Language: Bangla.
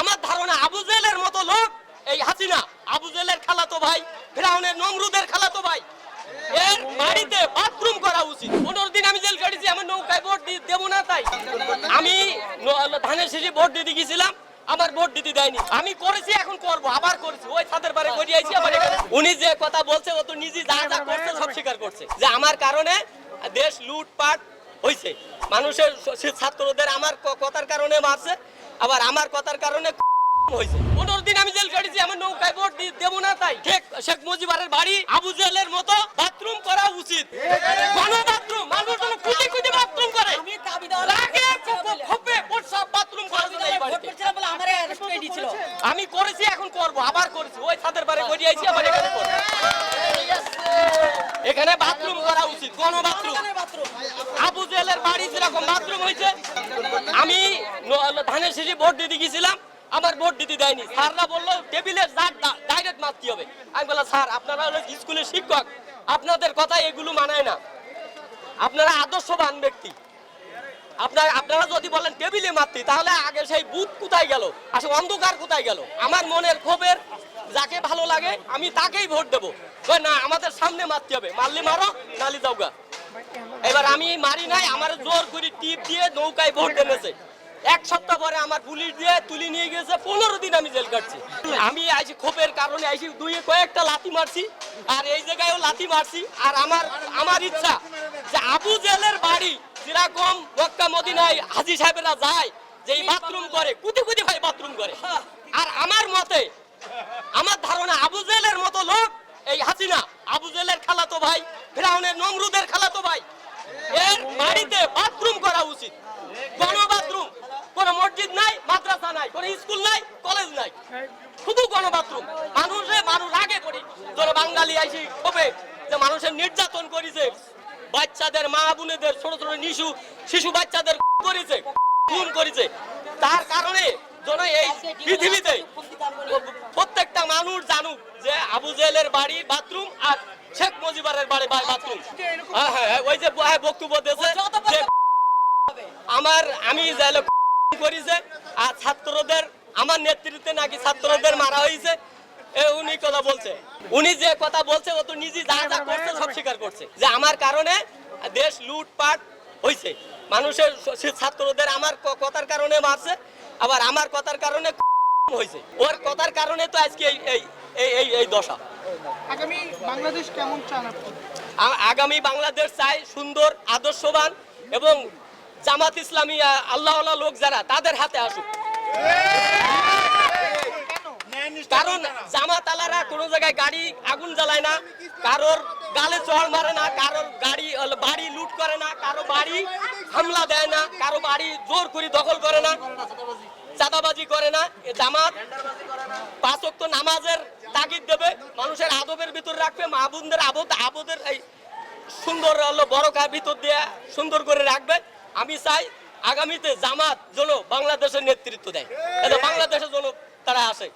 আমার ধারণা আবু জেলের মতো লোক, এই হাসিনা, আবু জেলের খালাতো ভাই, ফেরাউনের নমরুদের খালাতো ভাই। এর বাড়িতে বাথরুম করা উচিত। পনেরো দিন আমি জেল কাটিছি আমার নৌকায় ভোট দেবো না তাই। আমি ধানের শেষে ভোট দিতে গেছিলাম, আমার ভোট দিতে দেয়নি। আমি করেছি, এখন করব, আবার করেছি। ওই ছাদের বারে করে আইছি আবার উনি যে কথা বলছে, ও তো নিজে যা যা করছে, সব স্বীকার করছে। যে আমার কারণে দেশ লুটপাট হয়েছে মানুষের ছাত্রদের আমার কথার কারণে মারছে। আবার আমার কথার কারণে হয়েছে পনেরো দিন আমি জেল কাটিছি আমার নৌকায় ভোট দেবো না তাই। ঠিক শেখ মুজিবারের বাড়ি আবু জেলের মতো বাথরুম করা উচিত। গণ বাথরুম মানুষ যেন কোটি কোটি বাথরুম করে। আমি রাগে খোপে বাথরুম করা যায় এই বাড়িতে। করেছি এখন করব আবার করেছি। ওই ছাদের বারে করে আইছি আবার এখানে করব। এখানে বাথরুম করা উচিত। কোন বাথরুম বাথরুম আবু জেলের বাড়ি যেরকম বাথরুম হয়েছে আমি ধানের শেষে ভোট দিতে গেছিলাম আমার ভোট দিতে দেয়নি। স্যাররা বলল, টেবিলে ডাইরেক্ট মারতে হবে? আমি বললাম, স্যার, আপনারা হলো স্কুলের শিক্ষক, আপনাদের কথা এগুলো মানায় না। আপনারা আদর্শবান ব্যক্তি। আপনার আপনারা যদি বলেন টেবিলে মারতি তাহলে আগে সেই বুথ কোথায় গেল? আসলে অন্ধকার কোথায় গেল? আমার মনের ক্ষোভের যাকে ভালো লাগে, আমি তাকেই ভোট দেবো। না, আমাদের সামনে মারতে হবে? মারলে মারো এবার আমি মারি নাই, আমার জোর করে টিপ দিয়ে নৌকায় ভোট এনেছে এক সপ্তাহ পরে আমার পুলিশ দিয়ে তুলে নিয়ে গেছে পনেরো দিন আমি জেল কাটছি। আমি আইসি ক্ষোভের কারণে আইসি দুই কয়েকটা লাথি মারছি, আর এই জায়গায়ও লাথি মারছি, আর আমার আমার ইচ্ছা যে আবু জেলের বাড়ি যেরকম মক্কা মদিনায় হাজি সাহেবেরা যায়, যে এই বাথরুম করে কুতি কুতি ভাই বাথরুম করে। আর আমার মতে, আমার ধারণা আবু জেলের মতো লোক এই হাসিনা, আবু জেলের খালাতো ভাই, ফেরাউনের নমরুদের খালাতো ভাই এর বাড়িতে বাথরুম করা উচিত। গণ বাথরুম কোন মসজিদ নাই, মাদ্রাসা নাই, কোন স্কুল নাই কলেজ নাই। শুধু গণ বাথরুম মানুষে মানুষ আগে করি। তোর বাঙালি আইসি হবে যে মানুষের নির্যাতন করেছে। বাচ্চাদের মা বোনেদের, ছোট ছোট শিশু শিশু বাচ্চাদের করেছে, খুন করেছে। তার কারণে এই পৃথিবীতে প্রত্যেকটা মানুষ জানুক যে আবু জেলের বাড়ি বাথরুম আর শেখ মুজিবারের বাড়ি হ্যাঁ হ্যাঁ ওই যে হ্যাঁ, বক্তব্য দিয়েছে যে আমার আমি করেছে আর ছাত্রদের আমার নেতৃত্বে নাকি ছাত্রদের মারা হয়েছে উনি কথা বলছে। উনি যে কথা বলছে ও তো নিজে যা যা করছে সব স্বীকার করছে। যে আমার কারণে দেশ লুটপাট হয়েছে। মানুষের ছাত্রদের আমার কথার কারণে মারছে আবার আমার কথার কারণে হয়েছে। ওর কথার কারণে তো আজকে এই এই এই দশা। আগামী বাংলাদেশ কেমন চান আপনি? আগামী বাংলাদেশ চাই সুন্দর আদর্শবান এবং জামাত ইসলামী আল্লাহ আল্লাহ লোক যারা তাদের হাতে আসুক। কারণ জামাত আলারা কোনো জায়গায় গাড়ি আগুন জ্বালায় না কারোর গালে চড় মারে না কারোর গাড়ি বাড়ি লুট করে না কারও বাড়ি হামলা দেয় না কারও বাড়ি জোর করে দখল করে না। চাঁদাবাজি করে না জামাত। পাঁচ তো নামাজের তাগিদ দেবে, মানুষের আদবের ভিতর রাখবে মাহবুনদের বোনদের আবদ আবদের এই সুন্দর হলো বড় কা ভিতর দিয়ে সুন্দর করে রাখবে। আমি চাই আগামীতে জামাত যেন বাংলাদেশের নেতৃত্ব দেয়। বাংলাদেশের জন্য তারা আসে।